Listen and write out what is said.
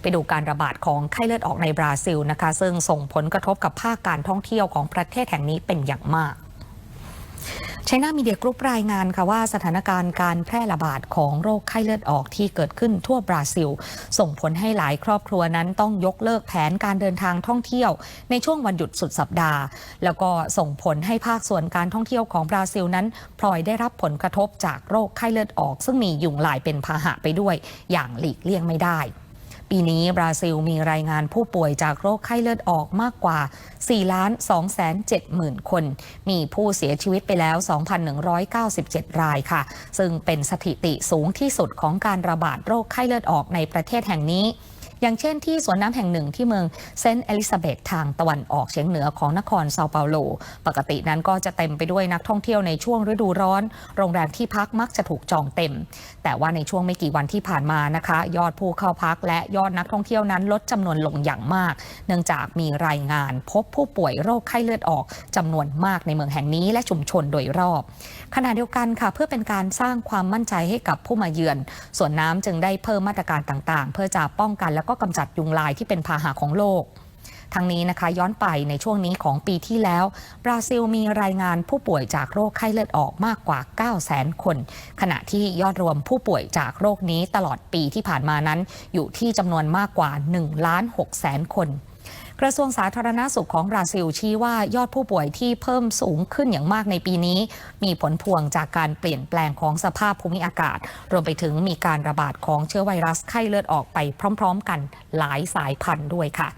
ไปดูการระบาดของไข้เลือดออกในบราซิลนะคะ ซึ่งส่งผลกระทบกับภาคการท่องเที่ยวของประเทศแห่งนี้เป็นอย่างมากชน่ามีเดียกรุ๊ปรายงานค่ะว่าสถานการณ์การแพร่ระบาดของโรคไข้เลือดออกที่เกิดขึ้นทั่วบราซิล ส่งผลให้หลายครอบครัวนั้นต้องยกเลิกแผนการเดินทางท่องเที่ยว ในช่วงวันหยุดสุดสัปดาห์ แล้วก็ส่งผลให้ภาคส่วนการท่องเที่ยวของบราซิลนั้นพลอยได้รับผลกระทบจากโรคไข้เลือดออก ซึ่งมียุงลายเป็นพาหะไปด้วย อย่างหลีกเลี่ยงไม่ได้ ปีนี้บราซิลมีรายงานผู้ป่วยจากโรคไข้เลือดออกมากกว่า 4 ล้าน2แสน7หมื่นคน มีผู้เสียชีวิตไปแล้ว 2,197 รายค่ะ ซึ่งเป็นสถิติสูงที่สุดของการระบาดโรคไข้เลือดออกในประเทศแห่งนี้ อย่างเช่นที่สวนน้ำแห่งหนึ่งที่เมืองเซนต์เอลิซาเบธทางตะวันออกเฉียงเหนือของนครเซาเปาโล ปกตินั้นก็จะเต็มไปด้วยนักท่องเที่ยวในช่วงฤดูร้อน โรงแรมที่พักมักจะถูกจองเต็ม แต่ว่าในช่วงไม่กี่วันที่ผ่านมานะคะ ยอดผู้เข้าพักและยอดนักท่องเที่ยวนั้นลดจำนวนลงอย่างมาก เนื่องจากมีรายงานพบผู้ป่วยโรคไข้เลือดออกจำนวนมากในเมืองแห่งนี้และชุมชนโดยรอบ ขณะเดียวกันค่ะเพื่อเป็นการสร้างความมั่นใจให้กับผู้มาเยือน ส่วนน้ำจึงได้เพิ่มมาตรการต่างๆ เพื่อจะป้องกันและก็กำจัดยุงลายที่เป็นพาหะของโลกทั้งนี้นะคะย้อนไปในช่วงนี้ของปีที่แล้ว บราซิลมีรายงานผู้ป่วยจากโรคไข้เลือดออกมากกว่า 9 0 0 0 0 0 คน ขณะที่ยอดรวมผู้ป่วยจากโรคนี้ตลอดปีที่ผ่านมานั้น อยู่ที่จำนวนมากกว่า1ล้าน6แสนคน กระทรวงสาธารณาสุขของบราซิลชี้ว่ายอดผู้ป่วยที่เพิ่มสูงขึ้นอย่างมากในปีนี้ มีผลพวงจากการเปลี่ยนแปลงของสภาพภูมิอากาศ รวมไปถึงมีการระบาดของเชื้อไวรัสไข้เลือดออกไปพร้อม ๆ กันหลายสายพันธุ์ด้วยค่ะ